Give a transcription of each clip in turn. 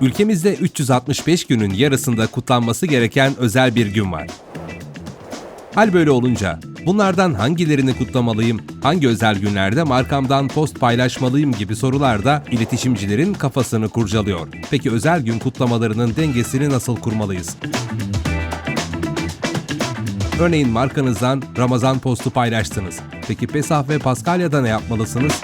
Ülkemizde 365 günün yarısında kutlanması gereken özel bir gün var. Hal böyle olunca bunlardan hangilerini kutlamalıyım, hangi özel günlerde markamdan post paylaşmalıyım gibi sorular da iletişimcilerin kafasını kurcalıyor. Peki özel gün kutlamalarının dengesini nasıl kurmalıyız? Örneğin markanızdan Ramazan postu paylaştınız. Peki Pesah ve Paskalya'da ne yapmalısınız?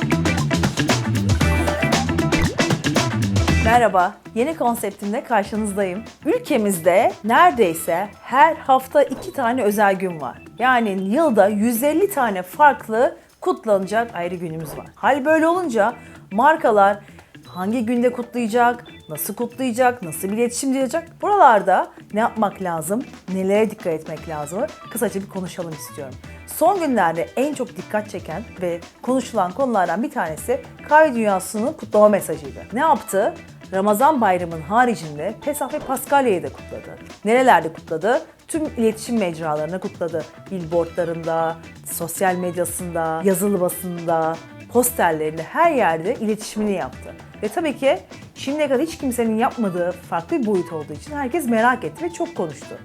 Merhaba, yeni konseptimle karşınızdayım. Ülkemizde neredeyse her hafta iki tane özel gün var. Yani yılda 150 tane farklı kutlanacak ayrı günümüz var. Hal böyle olunca markalar hangi günde kutlayacak, nasıl kutlayacak, nasıl bir iletişim diyecek? Buralarda ne yapmak lazım, nelere dikkat etmek lazım? Kısaca bir konuşalım istiyorum. Son günlerde en çok dikkat çeken ve konuşulan konulardan bir tanesi kahve dünyasının kutlama mesajıydı. Ne yaptı? Ramazan bayramının haricinde Pesah ve Paskalya'yı da kutladı. Nerelerde kutladı? Tüm iletişim mecralarını kutladı. Billboardlarında, sosyal medyasında, yazılı basında, posterlerinde her yerde iletişimini yaptı. Ve tabii ki şimdiye kadar hiç kimsenin yapmadığı farklı bir boyut olduğu için herkes merak etti ve çok konuştu.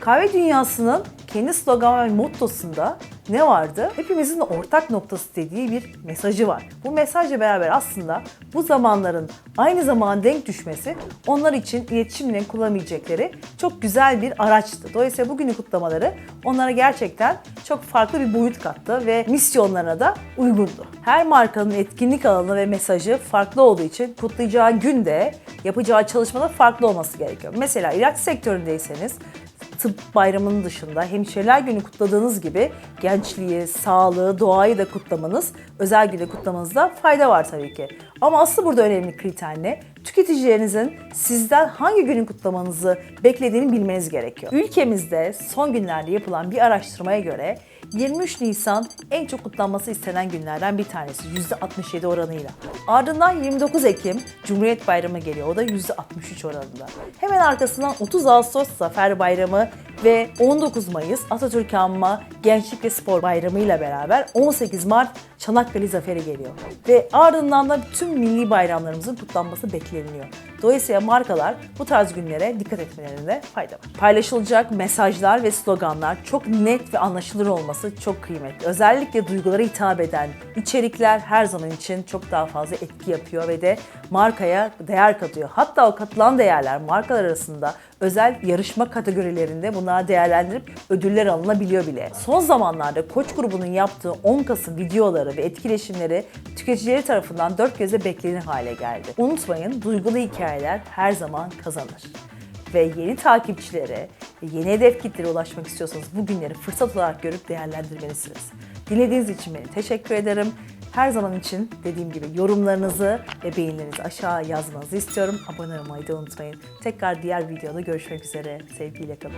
Kahve dünyasının kendi slogan ve mottosunda ne vardı? Hepimizin ortak noktası dediği bir mesajı var. Bu mesajla beraber aslında bu zamanların aynı zaman denk düşmesi onlar için iletişimle kullanabilecekleri çok güzel bir araçtı. Dolayısıyla bugünün kutlamaları onlara gerçekten çok farklı bir boyut kattı ve misyonlarına da uygundu. Her markanın etkinlik alanı ve mesajı farklı olduğu için kutlayacağı günde yapacağı çalışmada farklı olması gerekiyor. Mesela ilaç sektöründeyseniz tıp bayramının dışında hemşireler günü kutladığınız gibi gençliği, sağlığı, doğayı da kutlamanız, özel günü kutlamanızda fayda var tabii ki. Ama asıl burada önemli kriter ne? Tüketicilerinizin sizden hangi günü kutlamanızı beklediğini bilmeniz gerekiyor. Ülkemizde son günlerde yapılan bir araştırmaya göre 23 Nisan en çok kutlanması istenen günlerden bir tanesi %67 oranıyla. Ardından 29 Ekim Cumhuriyet Bayramı geliyor. O da %63 oranında. Hemen arkasından 30 Ağustos Zafer Bayramı ve 19 Mayıs Atatürk Anma Gençlik ve Spor Bayramı ile beraber 18 Mart Çanakkale Zaferi geliyor. Ve ardından da tüm milli bayramlarımızın kutlanması bekleniyor. Dolayısıyla markalar bu tarz günlere dikkat etmelerinde fayda var. Paylaşılacak mesajlar ve sloganlar çok net ve anlaşılır olması çok kıymetli. Özellikle duygulara hitap eden içerikler her zaman için çok daha fazla etki yapıyor ve de markaya değer katıyor. Hatta o katılan değerler markalar arasında özel yarışma kategorilerinde bunlar değerlendirip ödüller alınabiliyor bile. Son zamanlarda Koç grubunun yaptığı 10 Kasım videoları ve etkileşimleri tüketicileri tarafından dört gözle beklenir hale geldi. Unutmayın duygulu hikayeler her zaman kazanır. Ve yeni takipçilere yeni hedef kitlere ulaşmak istiyorsanız bu günleri fırsat olarak görüp değerlendirmelisiniz. Dinlediğiniz için beni teşekkür ederim. Her zaman için dediğim gibi yorumlarınızı ve beğenilerinizi aşağı yazmanızı istiyorum. Abone olmayı da unutmayın. Tekrar diğer videoda görüşmek üzere. Sevgiyle kalın.